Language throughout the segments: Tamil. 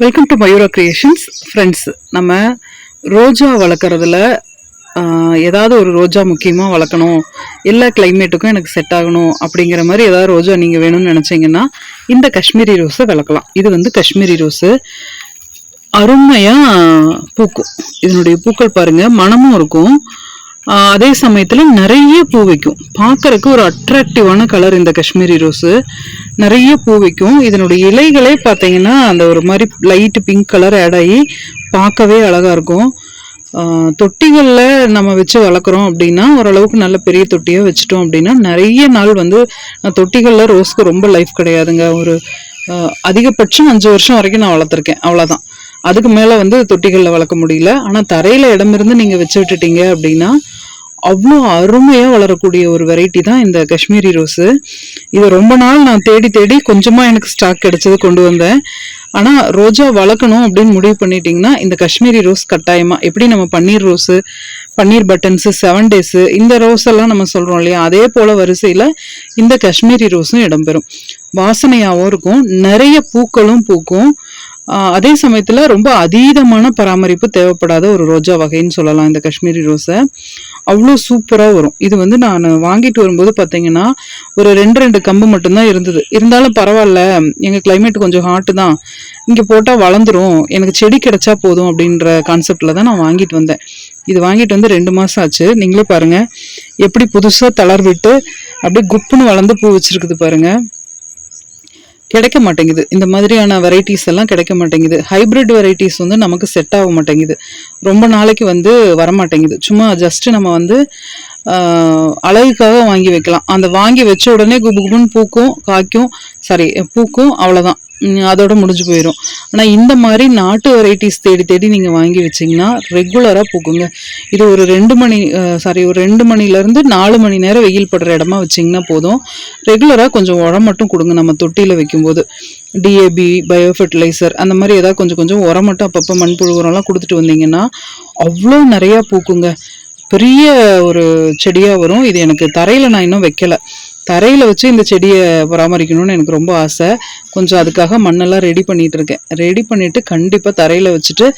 Welcome to Mayura creations friends நம்ம ரோஜா வளர்க்குறதுல ஏதாவது ஒரு ரோஜா முக்கியமாக வளர்க்கணும். எல்லா கிளைமேட்டுக்கும் எனக்கு செட் ஆகணும் அப்படிங்கிற மாதிரி ஏதாவது ரோஜா நீங்கள் வேணும்னு நினச்சிங்கன்னா இந்த காஷ்மீரி ரோஸை வளர்க்கலாம் இது வந்து காஷ்மீரி ரோஸு அருமையாக பூக்கும். இதனுடைய பூக்கள் பாருங்கள் மனமும் இருக்கும். அதே சமயத்தில் நிறைய பூ வைக்கும். பார்க்கறதுக்கு ஒரு அட்ராக்டிவான கலர் இந்த காஷ்மீரி ரோஸு நிறைய பூ வைக்கும். இதனுடைய இலைகளே பார்த்தீங்கன்னா அந்த ஒரு மாதிரி லைட் பிங்க் கலர் ஆட் ஆகி பார்க்கவே அழகாக இருக்கும். தொட்டிகளில் நம்ம வச்சு வளர்க்குறோம் அப்படின்னா ஓரளவுக்கு நல்ல பெரிய தொட்டியாக வச்சுட்டோம் அப்படின்னா நிறைய நாள் வந்து நான் தொட்டிகளில் ரோஸ்க்கு ரொம்ப லைஃப் கிடையாதுங்க. ஒரு அதிகபட்சம் அஞ்சு வருஷம் வரைக்கும் நான் வளர்த்துருக்கேன். அவ்வளோதான் அதுக்கு மேலே வந்து தொட்டிகளில் வளர்க்க முடியல. ஆனால் தரையில் இடம் இருந்து நீங்கள் வச்சு விட்டுட்டீங்க அப்படின்னா அவ்வளோ அருமையாக வளரக்கூடிய ஒரு வெரைட்டி தான் இந்த காஷ்மீரி ரோஸு. இதை ரொம்ப நாள் நான் தேடி தேடி கொஞ்சமாக எனக்கு ஸ்டாக் கிடைச்சது கொண்டு வந்தேன். ஆனால் ரோஜா வளர்க்கணும் அப்படின்னு முடிவு பண்ணிட்டீங்கன்னா இந்த காஷ்மீரி ரோஸ் கட்டாயமாக எப்படி நம்ம பன்னீர் ரோஸு பன்னீர் பட்டன்ஸு செவன் டேஸு இந்த ரோஸ் எல்லாம் நம்ம சொல்கிறோம் இல்லையா? அதே போல் வரிசையில் இந்த காஷ்மீரி ரோஸும் இடம்பெறும். வாசனையாகவும் இருக்கும் நிறைய பூக்களும் பூக்கும். அதே சமயத்தில் ரொம்ப அதீதமான பராமரிப்பு தேவைப்படாத ஒரு ரோஜா வகைன்னு சொல்லலாம் இந்த காஷ்மீரி ரோஸை. அவ்வளோ சூப்பராக வரும். இது வந்து நான் வாங்கிட்டு வரும்போது பார்த்தீங்கன்னா ஒரு ரெண்டு ரெண்டு கம்பு மட்டும்தான் இருந்தது. இருந்தாலும் பரவாயில்ல எங்கள் கிளைமேட் கொஞ்சம் ஹாட்டு தான். இங்கே போட்டால் வளர்ந்துரும். எனக்கு செடி கிடைச்சா போதும் அப்படின்ற கான்செப்டில் தான் நான் வாங்கிட்டு வந்தேன். இது வாங்கிட்டு வந்து ரெண்டு மாதம் ஆச்சு. நீங்களே பாருங்கள் எப்படி புதுசாக தளர் விட்டு அப்படியே குப்புன்னு வளர்ந்து பூ வச்சுருக்குது பாருங்கள் கிடைக்க மாட்டேங்குது. இந்த மாதிரியான வெரைட்டிஸ் எல்லாம் கிடைக்க மாட்டேங்குது. ஹைபிரிட் வெரைட்டிஸ் வந்து நமக்கு செட் ஆக மாட்டேங்குது. ரொம்ப நாளைக்கு வந்து வர மாட்டேங்குது சும்மா ஜஸ்ட் நம்ம வந்து அழகுக்காக வாங்கி வைக்கலாம். அந்த வாங்கி வச்ச உடனே குபு குபுன்னு பூக்கும் காய்க்கும் சாரி பூக்கும் அவ்வளோதான் அதோட முடிஞ்சு போயிடும் ஆனால் இந்த மாதிரி நாட்டு வெரைட்டிஸ் தேடி தேடி நீங்கள் வாங்கி வச்சீங்கன்னா ரெகுலராக பூக்குங்க இது ஒரு ரெண்டு மணி சாரி ஒரு ரெண்டு மணிலேருந்து நாலு மணி நேரம் வெயில் படுற இடமா வச்சிங்கன்னா போதும். ரெகுலராக கொஞ்சம் உரம் மட்டும் கொடுங்க நம்ம தொட்டியில் வைக்கும்போது. டிஏபி பயோ ஃபெர்டிலைசர் அந்த மாதிரி ஏதாவது கொஞ்சம் கொஞ்சம் உரம் மட்டும் அப்பப்போ மண்புழு உரம்லாம் கொடுத்துட்டு வந்தீங்கன்னா அவ்வளோ நிறையா பூக்குங்க. பெரிய ஒரு செடியாக வரும். இது எனக்கு தரையில் நான் இன்னும் வைக்கல. தரையில் வச்சு இந்த செடியை பராமரிக்கணும்னு எனக்கு ரொம்ப ஆசை. கொஞ்சம் அதுக்காக மண்ணெல்லாம் ரெடி பண்ணிட்டு இருக்கேன். ரெடி பண்ணிட்டு கண்டிப்பாக தரையில் வச்சுட்டு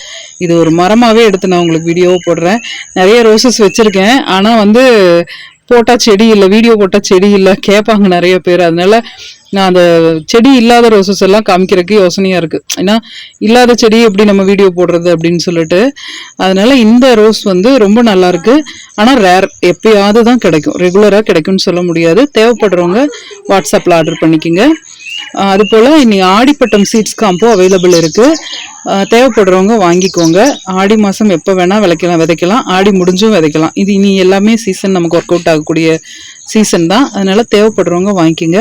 இது ஒரு மரமாகவே எடுத்து நான் உங்களுக்கு வீடியோவை போடுறேன். நிறைய ரோசஸ் வச்சுருக்கேன். ஆனால் வந்து போட்டால் செடி இல்லை வீடியோ போட்டால் செடி இல்லை கேட்பாங்க நிறைய பேர். அதனால நான் அந்த செடி இல்லாத ரோசஸ் எல்லாம் காமிக்கிறதுக்கு யோசனையாக இருக்குது ஏன்னா இல்லாத செடி எப்படி நம்ம வீடியோ போடுறது அப்படின்னு சொல்லிட்டு. அதனால் இந்த ரோஸ் வந்து ரொம்ப நல்லாயிருக்கு ஆனால் ரேர் எப்பயாவது தான் கிடைக்கும். ரெகுலராக கிடைக்கும்னு சொல்ல முடியாது. தேவைப்படுறவங்க வாட்ஸ்அப்பில் ஆர்டர் பண்ணிக்கோங்க. அதுபோல் அது போல் இனி ஆடிப்பட்டம் சீட்ஸ் காம்போ அவைலபிள் இருக்குது தேவைப்படுறவங்க வாங்கிக்கோங்க. ஆடி மாதம் எப்போ வேணால் விளைக்கலாம் விதைக்கலாம். ஆடி முடிஞ்சும் விதைக்கலாம். இது இனி எல்லாமே சீசன் நமக்கு ஒர்க் அவுட் ஆகக்கூடிய சீசன் தான். அதனால் தேவைப்படுறவங்க வாங்கிக்கோங்க.